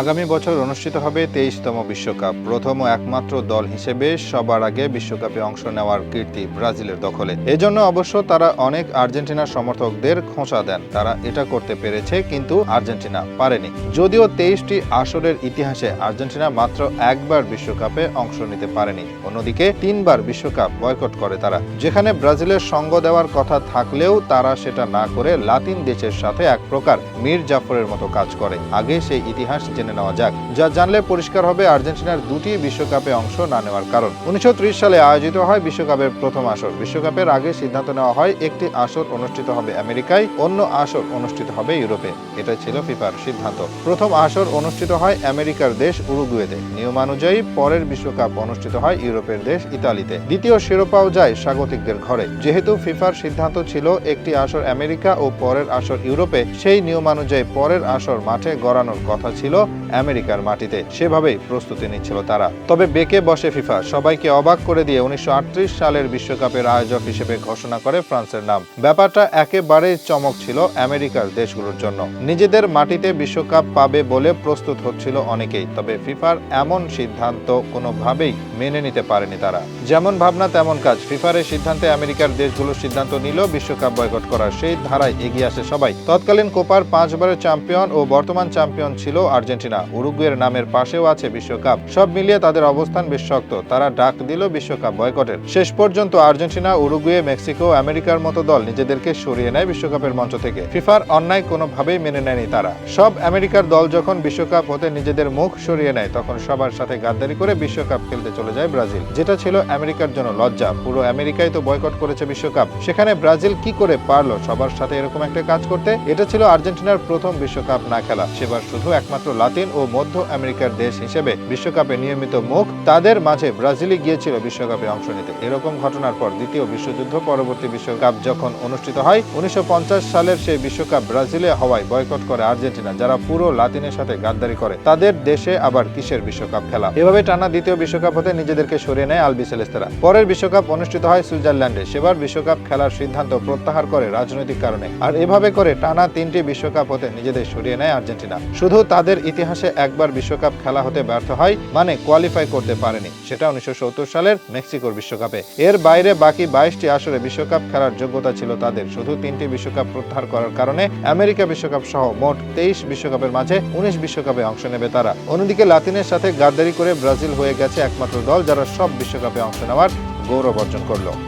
আগামী বছর অনুষ্ঠিত হবে তেইশতম বিশ্বকাপ। প্রথম ও একমাত্র দল হিসেবে সবার আগে বিশ্বকাপে অংশ নেওয়ার কীর্তি ব্রাজিলের দখলে। এজন্য অবশ্য তারা অনেক আর্জেন্টিনার সমর্থকদের খোঁচা দেন। তারা এটা করতে পেরেছে, কিন্তু আর্জেন্টিনা পারেনি। যদিও তেইশটি আসরের ইতিহাসে আর্জেন্টিনা মাত্র একবার বিশ্বকাপে অংশ নিতে পারেনি। অন্যদিকে তিনবার বিশ্বকাপ বয়কট করে তারা। যেখানে ব্রাজিলের সঙ্গ দেওয়ার কথা থাকলেও তারা সেটা না করে লাতিন দেশের সাথে এক প্রকার মীর জাফরের মতো কাজ করে। আগে সেই ইতিহাস জেনে নেওয়া যাক। যা জানলে পরিষ্কার হবে আর্জেন্টিনার দুটি বিশ্বকাপে অংশ না নেওয়ার কারণ। উনিশশো ত্রিশ সালে আয়োজিত হয় বিশ্বকাপের প্রথম আসর। বিশ্বকাপের আগে সিদ্ধান্ত নেওয়া হয়, একটি আসর অনুষ্ঠিত হবে আমেরিকায়, অন্য আসর অনুষ্ঠিত হবে ইউরোপে। এটা ছিল ফিফার সিদ্ধান্ত। প্রথম আসর অনুষ্ঠিত হয় আমেরিকার দেশ উরুগুয়েতে। নিয়মানুযায়ী পরের বিশ্বকাপ অনুষ্ঠিত হয় ইউরোপের দেশ ইতালিতে। দ্বিতীয় শিরোপাও যায় স্বাগতিকদের ঘরে। যেহেতু ফিফার সিদ্ধান্ত ছিল একটি আসর আমেরিকা ও পরের আসর ইউরোপে, সেই নিয়মানুযায়ী পরের আসর মাঠে গড়ানোর কথা ছিল আমেরিকার মাটিতে। সেভাবেই প্রস্তুতি নিচ্ছিল তারা। তবে বেঁকে বসে ফিফা সবাইকে অবাক করে দিয়ে উনিশশো আটত্রিশ সালের বিশ্বকাপের আয়োজক হিসেবে ঘোষণা করে ফ্রান্সের নাম। ব্যাপারটা একেবারেই চমক ছিল আমেরিকার দেশগুলোর জন্য। নিজেদের মাটিতে বিশ্বকাপ পাবে বলে প্রস্তুত হচ্ছিল অনেকেই, তবে ফিফার এমন সিদ্ধান্ত কোনোভাবেই মেনে নিতে পারেনি তারা। যেমন ভাবনা, তেমন কাজ। ফিফার এই সিদ্ধান্তে আমেরিকার দেশগুলো সিদ্ধান্ত নিল, বিশ্বকাপ বয়কট করার সেই ধারায় এগিয়ে আসে সবাই। তৎকালীন কোপার পাঁচবারের চ্যাম্পিয়ন ও বর্তমান চ্যাম্পিয়ন ছিল আর্জেন্টিনা। উরুগুয়ের নামের পাশেও আছে বিশ্বকাপ। সব মিলিয়ে তাদের অবস্থান বেশ শক্ত। তারা ডাক দিল বিশ্বকাপ বয়কটের। শেষ পর্যন্ত আর্জেন্টিনা, উরুগুয়ে, মেক্সিকো, আমেরিকার মতো দল নিজেদেরকে সরিয়ে নেয় বিশ্বকাপের মঞ্চ থেকে। ফিফার অন্যায় কোনোভাবেই মেনে নেয়নি তারা। সব আমেরিকার দল যখন বিশ্বকাপ হতে নিজেদের মুখ সরিয়ে নেয়, তখন সবার সাথে গাদ্দারি করে বিশ্বকাপ খেলতে চলে যায় ব্রাজিল। যেটা ছিল আমেরিকার জন্য লজ্জা। পুরো আমেরিকাই তো বয়কট করেছে বিশ্বকাপ। সেখানে ব্রাজিল কি করে পারল সবার সাথে এরকম একটা কাজ করতে? এটা ছিল আর্জেন্টিনার প্রথম বিশ্বকাপ না খেলা। সেবার শুধু একমাত্র লাতিন ও মধ্য আমেরিকার দেশ হিসেবে বিশ্বকাপে নিয়মিত মুখ। তাদের মাঝে ব্রাজিলই গিয়েছিল বিশ্বকাপে অংশ নিতে। এরকম ঘটনার পর দ্বিতীয় বিশ্বযুদ্ধ, পরবর্তী বিশ্বকাপ যখন অনুষ্ঠিত হয়, উনিশশো সালের সেই বিশ্বকাপ ব্রাজিলে হওয়ায় বয়কট করে আর্জেন্টিনা, যারা পুরো লাতিনের সাথে গাদ্দারি করে। তাদের দেশে আবার কিসের বিশ্বকাপ খেলা? এভাবে টানা দ্বিতীয় বিশ্বকাপ হতে নিজেদেরকে সরিয়ে নেয় আলবি সেলেস্তেরা। পরের বিশ্বকাপ অনুষ্ঠিত হয় সুইজারল্যান্ডে। সেবার বিশ্বকাপ খেলার সিদ্ধান্ত প্রত্যাহার করে রাজনৈতিক কারণে। আর এভাবে করে টানা তিনটি বিশ্বকাপ হতে নিজেদের সরিয়ে নেয় আর্জেন্টিনা। শুধু তাদের ইতিহাসে একবার বিশ্বকাপ খেলা হতে ব্যর্থ হয় মানে কোয়ালিফাই করতে পারেনি। সেটা উনিশশো সত্তর সালের মেক্সিকোর বিশ্বকাপে। এর বাইরে বাকি বাইশটি আসরে বিশ্বকাপ খেলার যোগ্যতা ছিল তাদের। শুধু তিনটি বিশ্বকাপ প্রত্যাহার করার কারণে আমেরিকা বিশ্বকাপ সহ মোট তেইশ বিশ্বকাপের মাঝে উনিশ বিশ্বকাপে অংশ নেবে তারা। অন্যদিকে লাতিনের সাথে গাদ্দারি করে ব্রাজিল হয়ে গেছে একমাত্র দল যারা সব বিশ্বকাপে অংশ নেওয়ার গৌরব অর্জন করল।